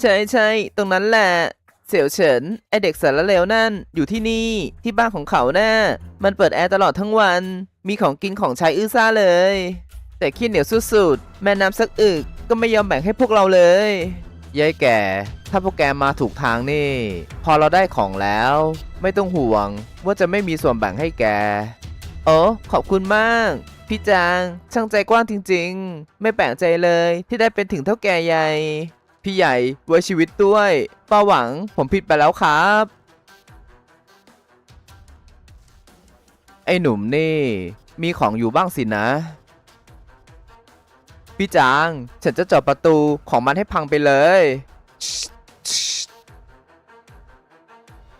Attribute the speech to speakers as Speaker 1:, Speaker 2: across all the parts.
Speaker 1: ใช่ใช่ตรงนั้นแหละ เสี่ยวเฉินไอเด็กสารเลวนั่นอยู่ที่นี่ที่บ้านของเขาน่ะมันเปิดแอร์ตลอดทั้งวัน มีของกินของใช้อื้อซ่าเลย แต่ขี้เหนียวสุดๆแม่น้ำสักอึกก็ไม่ยอมแบ่งให้พวกเราเลยยายแก่ ถ้าพวกแกมาถูกทางนี่ พอเราได้ของแล้ว ไม่ต้องห่วงว่าจะไม่มีส่วนแบ่งให้แกโอ้ขอบคุณมาก พี่จาง ช่างใจกว้างจริง ๆ ไม่แปลกใจเลยที่ได้เป็นถึงเท่าแก่ใหญ่ พี่ใหญ่ไว้ชีวิตด้วยป้าหวังผมผิดไปแล้วครับ ไอ้หนุ่มนี่ มีของอยู่บ้างสินะ พี่จาง ฉันจะเจาะประตูของมันให้พังไปเลย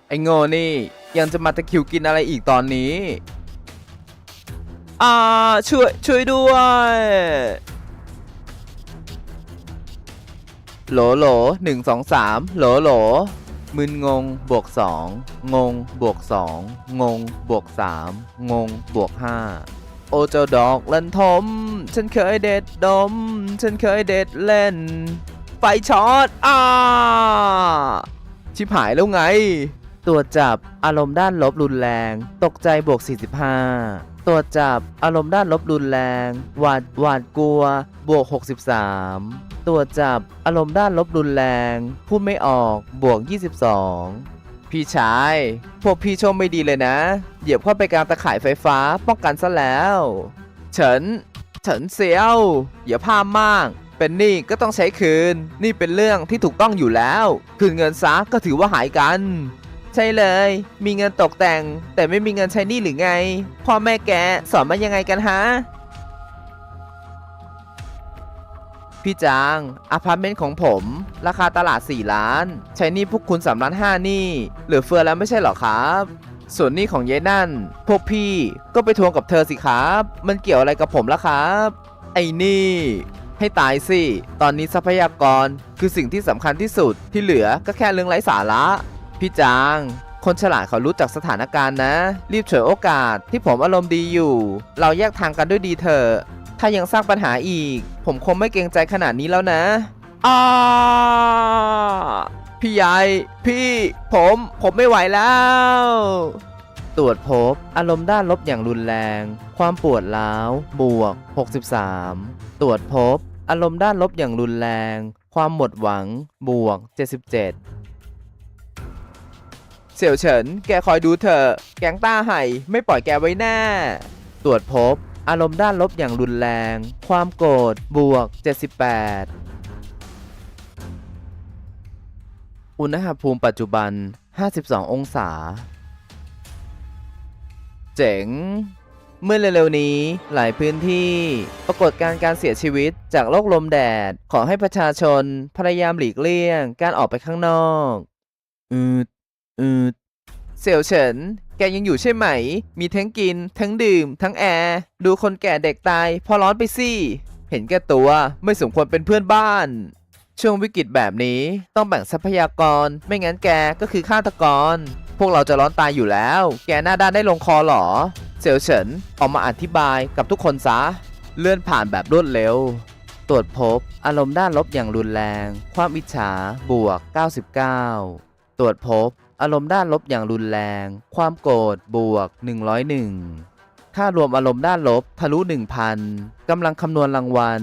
Speaker 1: ไอ้โง่นี่ ยังจะมาตะคิวกินอะไรอีกตอนนี้ อ่า ช่วย ช่วยด้วย โหลโหลหนึ่งสองสามโหลโหลมึนงงบวกสองงงบวกสองงงบวกสามงงบวกห้าโอเจ้าดอกลันทม ฉันเคยเด็ดดม ฉันเคยเด็ดเล่น ไฟช็อตอ่าชิบหายแล้วไง ตรวจจับอารมณ์ด้านลบรุนแรง ตกใจบวก 45ตรวจจับอารมณ์ด้านลบรุนแรง หวาดหวาดกลัว บวก 63ตรวจจับอารมณ์ด้านลบรุนแรง พูดไม่ออกบวก 22พี่ชาย พวกพี่โชมไม่ดีเลยนะ เหยียบเข้าไปกลางตะข่ายไฟฟ้าป้องกันซะแล้ว เฉิน เฉินเซียว อย่าพามมาก เป็นหนี้ก็ต้องใช้คืน นี่เป็นเรื่องที่ถูกต้องอยู่แล้ว คืนเงินซะก็ถือว่าหายกัน ใช่เลย มีเงินตกแต่ง แต่ไม่มีเงินใช้หนี้หรือไง พ่อแม่แกสอนมายังไงกันฮะ พี่จางอพาร์ตเมนต์ของผม ราคาตลาด 4 ล้าน ใช้หนี้พวกคุณ 3 ล้าน5นี่เหลือเฟือแล้วไม่ใช่หรอครับ ส่วนหนี้ของยายนั่น พวกพี่ก็ไปทวงกับเธอสิครับ มันเกี่ยวอะไรกับผมล่ะครับ ไอ้นี่ให้ตายสิ ตอนนี้ทรัพยากรคือสิ่งที่สำคัญที่สุด ที่เหลือก็แค่เรื่องไร้สาระ พี่จาง คนฉลาดเขารู้จักสถานการณ์นะ รีบฉวยโอกาสที่ผมอารมณ์ดีอยู่ เราแยกทางกันด้วยดีเถอะ ถ้ายังสร้างปัญหาอีก ผมคงไม่เกรงใจขนาดนี้แล้วนะอ้าพี่ใหญ่พี่ ผมผมไม่ไหวแล้ว ตรวจพบอารมณ์ด้านลบอย่างรุนแรง ความปวดร้าวบวก 63 ตรวจพบอารมณ์ด้านลบอย่างรุนแรง ความหมดหวัง บวก 77 เสี่ยวเฉิน แกคอยดูเถอะ แก๊งต้าไห่ไม่ปล่อยแกไว้แน่ ตรวจพบ อารมณ์ด้านลบอย่างรุนแรง ความโกรธ บวก 78 อุณหภูมิปัจจุบัน 52 องศา เจ๋ง เมื่อเร็วๆนี้หลายพื้นที่ ปรากฏการณ์การเสียชีวิตจากโรคลมแดด ขอให้ประชาชนพยายามหลีกเลี่ยงการออกไปข้างนอก อืด อืดเสี่ยวเฉิน แกยังอยู่ใช่ไหม มีทั้งกิน ทั้งดื่ม ทั้งแอร์ ดูคนแก่เด็กตาย พอร้อนไปสิ เห็นแก่ตัว ไม่สมควรเป็นเพื่อนบ้าน ช่วงวิกฤตแบบนี้ต้องแบ่งทรัพยากร ไม่งั้นแกก็คือฆาตกร พวกเราจะร้อนตายอยู่แล้ว แกหน้าด้านได้ลงคอหรอ เสี่ยวเฉินออกมาอธิบายกับทุกคนซะ เลื่อนผ่านแบบรวดเร็ว ตรวจพบ อารมณ์ด้านลบอย่างรุนแรง ความอิจฉา บวก 99 ตรวจพบ อารมณ์ด้านลบอย่างรุนแรง ความโกรธบวก 101 ค่ารวมอารมณ์ด้านลบทะลุ 1,000 กำลังคำนวณรางวัล